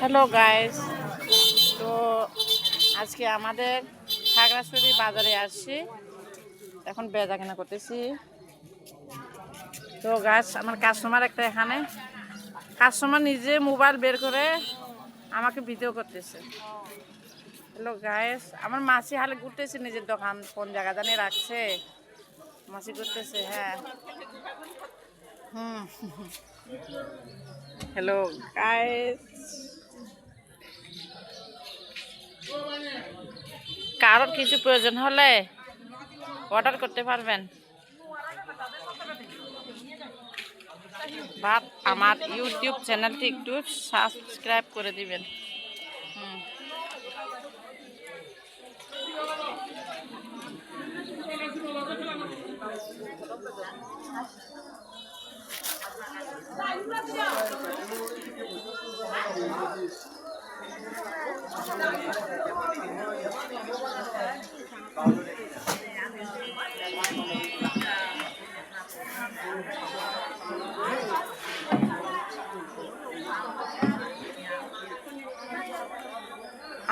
Hello guys তো আজকে আমাদের খাগড়াছড়ি বাজারে আসছি। এখন বেজা কেনা করতেছি। তো গাছ আমার কাস্টমার একটা এখানে। কাস্টমার নিজে মোবাইল বের করে আমাকে ভিডিও করতেছে। হ্যালো গাইস আমার মাসি হালে ঘুরতেছে নিজের দোকান কোন জায়গা জানি রাখছে। মাসি ঘুরতেছে হ্যাঁ। হ্যালো গাইস কারোর কিছু প্রয়োজন হলে অর্ডার করতে পারবেন। বাট আমার ইউটিউব চ্যানেলটি একটু সাবস্ক্রাইব করে দিবেন। হুম।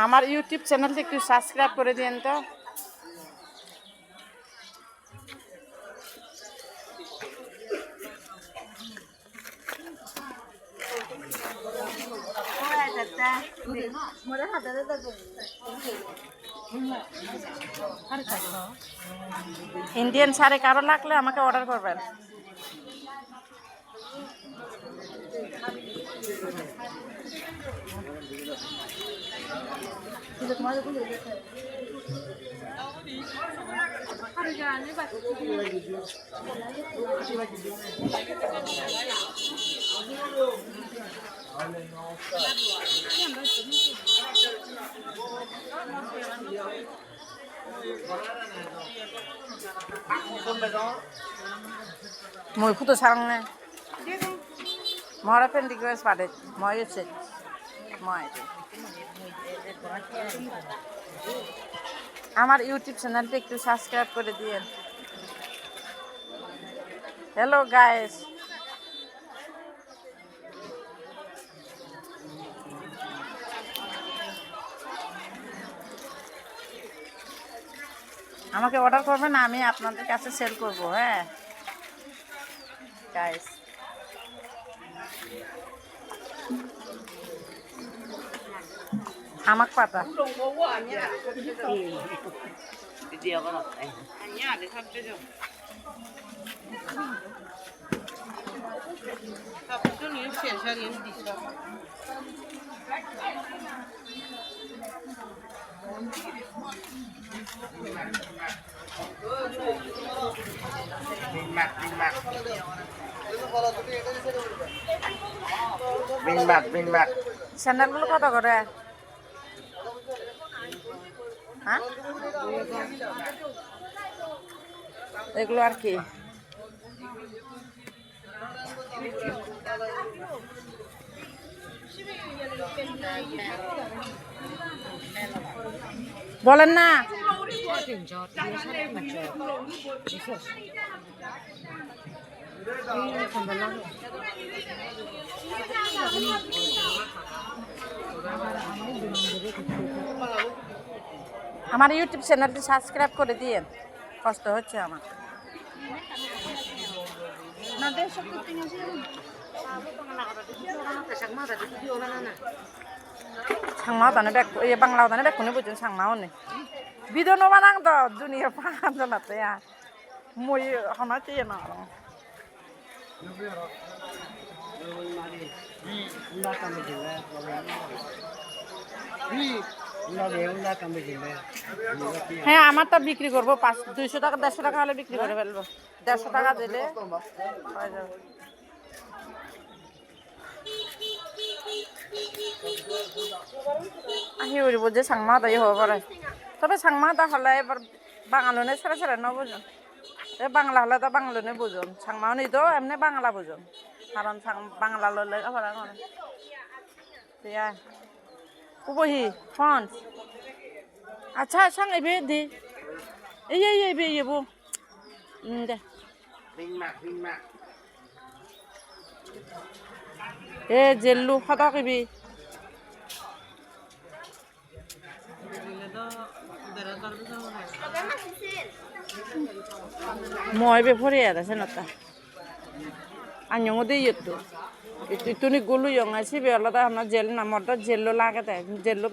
আমার ইউটিউব চ্যানেলটি একটু সাবস্ক্রাইব করে দিন তো। ইন্ডিয়ান শাড়ি কারও লাগলে আমাকে অর্ডার করবেন। মূর্খ তো সারং মরা ফেন্ডি করে পাঠে মই হচ্ছে আমার ইউটিউব চ্যানেলটি একটু সাবস্ক্রাইব করে দিয়েন হ্যালো গায়েশ আমাকে অর্ডার করবেন আমি আপনাদের কাছে সেল করব হ্যাঁ? গাইস হামাক পাতা। Minmat, minmat. স্যান্ডেলগুলো কত করে? হ্যাঁ? এগুলো আর কি? বলেন না। Cotton job. from the lung. আমার ইউটিউব চ্যানেলটি সাবস্ক্রাইব করে দিয়ে কষ্ট হচ্ছে আমার। সাংমা দানে ব্যাগ বাংলা দানে ব্যাগ কোনো বুঝুন সাংমা 비디오 노만한 더 두니야 파한다 나때야 뭐이 하나 찌나 হ্যাঁ আমারটা বিক্রি করবো পাঁচ দুইশো টাকা দেড়শো টাকা হলে বিক্রি করে ফেলবো দেড়শো টাকা দিলে হয়ে যাবে আহি উড়িব যে সাংমা দাই হব পারে তবে সাংমা দা হলে এবার বাঙালনে ছেড়ে ছেড়ে ন বুঝুন। এ বাংলা হলে তো বাংলানে বুঝুন। সাংমা নেই তো এমনি বাংলা বুঝুন। কারণ বাংলা ললে উপহি ফোন। আচ্ছা iya ibe iya bu Hmm, deh Minmat, minmat. এ জেল্লু সদা কিবি মই be fori ada senata anyong de yetto itu itu ni gulu yang ngasih be Allah dah na jel na morda jello laga ta jello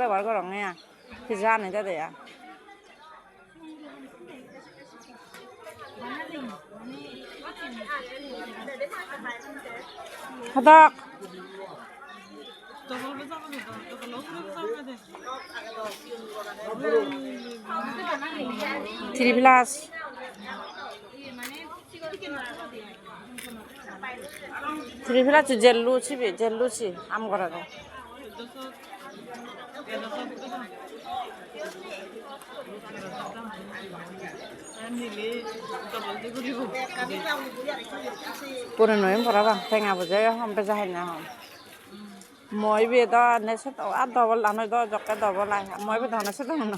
war gorong ya kizane ta de ya hadak Chili plus. Chili plus tu jellu chi be jellu chi a double anoi jokke double moi be do ne se to no.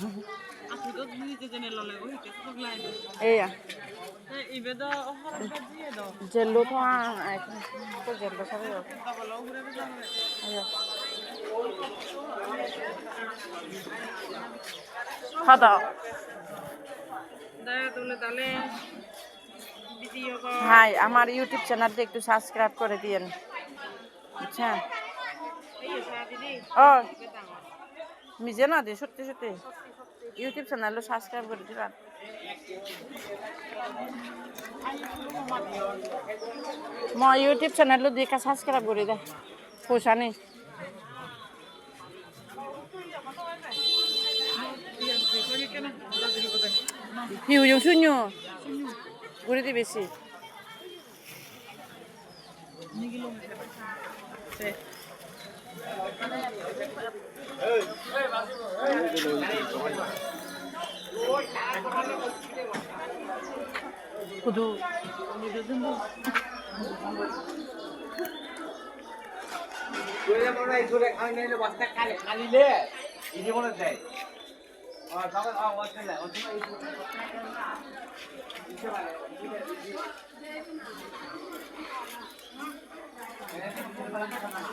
Jello to an ai to jello sabe yo. Ayo. Hada. Hi আমার YouTube চ্যানেলটা একটু subscribe করে দিয়েন ও মিজে না দি সত্যি সত্যি। YouTube চ্যানেলটা subscribe করে দিবা মই ইউটিউব চ্যানেলটো দিকা সাবস্ক্রাইব করে দে। পইচা নেই। হিউ yung sunyo করে দি বেশি। শুধু বস্তা খালি খালিলে জীবনে দেয় Thank.